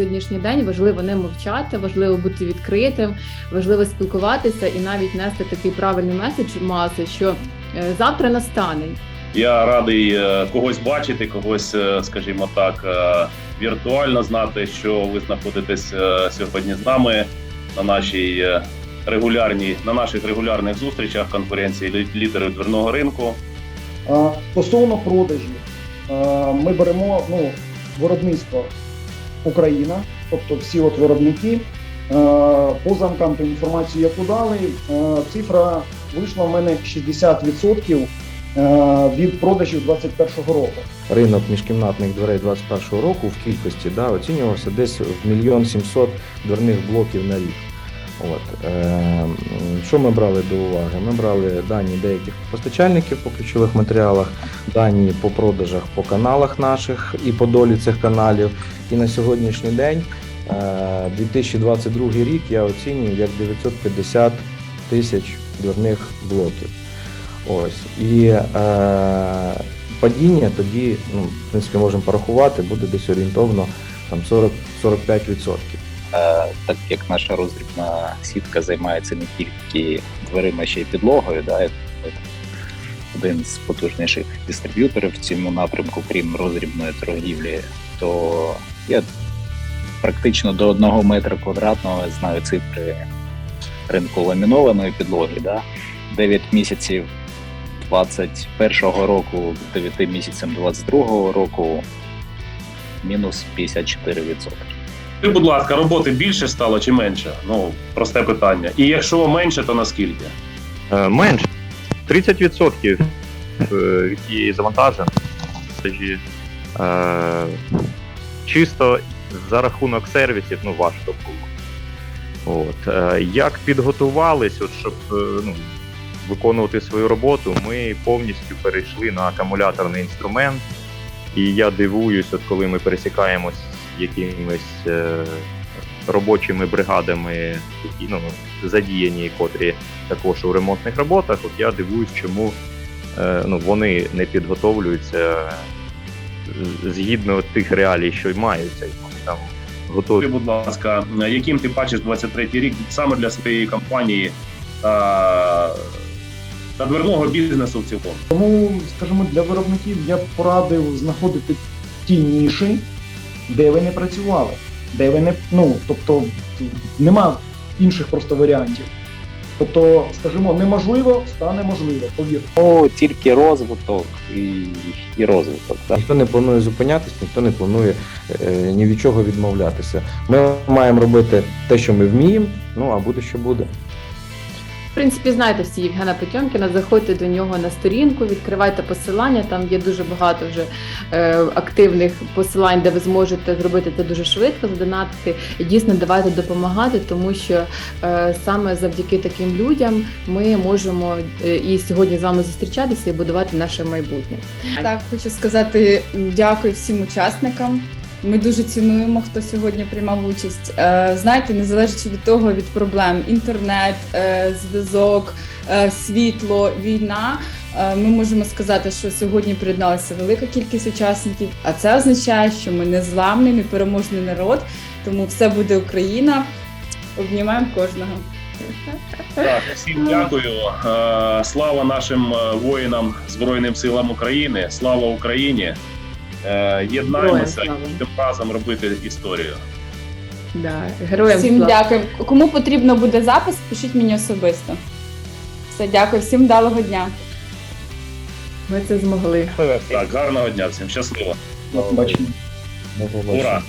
сьогоднішній день важливо не мовчати, важливо бути відкритим, важливо спілкуватися і навіть нести такий правильний меседж маси, що е, завтра настане. Я радий е, когось бачити, когось, е, скажімо так, віртуально знати, що ви знаходитесь сьогодні з нами на нашій регулярній на наших регулярних зустрічах конференції «Лі- лідери дверного ринку. Стосовно продажів, ми беремо ну, виробництво Україна, тобто всі от виробники. А, По замкам ту інформацію, яку дали, цифра вийшла в мене 60% від продажів 2021 року. Ринок міжкімнатних дверей 2021 року в кількості да, оцінювався десь в мільйон сімсот дверних блоків на рік. От. Е, що ми брали до уваги? Ми брали дані деяких постачальників по ключових матеріалах, дані по продажах по каналах наших і по долі цих каналів. І на сьогоднішній день, е, 2022 рік, я оцінюю як 950 тисяч дверних блоків. Ось. І е, падіння тоді, ну, в принципі, можемо порахувати, буде десь орієнтовно там 40-45%. Е, так як наша роздрібна сітка займається не тільки дверима, ще й підлогою, да, один з потужніших дистриб'юторів в цьому напрямку, крім роздрібної торгівлі, то я практично до одного метра квадратного знаю цифри ринку ламінованої підлоги. Да. 9 місяців 21-го року, 9 місяцям 22-го року мінус 54%. Скажіть, будь ласка, роботи більше стало чи менше? Ну, просте питання. І якщо менше, то наскільки? Е, Менше. 30% е, від тієї завантаженості. Тоді, е, чисто за рахунок сервісів ну, важко було. От. Як підготувались, от, щоб ну, виконувати свою роботу, ми повністю перейшли на акумуляторний інструмент. І я дивуюсь, от коли ми пересікаємось якимись е, робочими бригадами, які ну, задіяні, котрі також у ремонтних роботах. От я дивуюсь, чому е, ну, вони не підготовлюються згідно тих реалій, що й маються, вони там готові. Будь ласка, яким ти бачиш 23-й рік саме для своєї компанії та, та дверного бізнесу в цілому? Тому, скажімо, для виробників я б порадив знаходити ті ніші, де ви не працювали, де ви не ну, тобто нема інших просто варіантів. Тобто, скажімо, неможливо стане можливо, повірте. Ну, тільки розвиток і, і розвиток. Да? Ніхто не планує зупинятись, ніхто не планує е, ні від чого відмовлятися. Ми маємо робити те, що ми вміємо, ну а буде, що буде. В принципі, знаєте всі Євгена Потьомкіна, заходьте до нього на сторінку, відкривайте посилання. Там є дуже багато вже е, активних посилань, де ви зможете зробити це дуже швидко, задонатити і дійсно давайте допомагати, тому що е, саме завдяки таким людям ми можемо е, і сьогодні з вами зустрічатися і будувати наше майбутнє. Так, хочу сказати дякую всім учасникам. Ми дуже цінуємо, хто сьогодні приймав участь. Е, знаєте, незалежно від того, від проблем інтернет, е, зв'язок, е, світло, війна. Ми можемо сказати, що сьогодні приєдналася велика кількість учасників, а це означає, що ми незламний, непереможний народ. Тому все буде Україна. Обнімаємо кожного. Так, всім дякую. Слава нашим воїнам Збройним силам України. Слава Україні. Е, Єднаємося і будемо разом робити історію. Да, героям Всім слава. дякую. Кому потрібно буде запис, пишіть мені особисто. Все, дякую, всім вдалого дня. Ми це змогли. Так, гарного дня всім, щасливо. До. До побачення. Ура!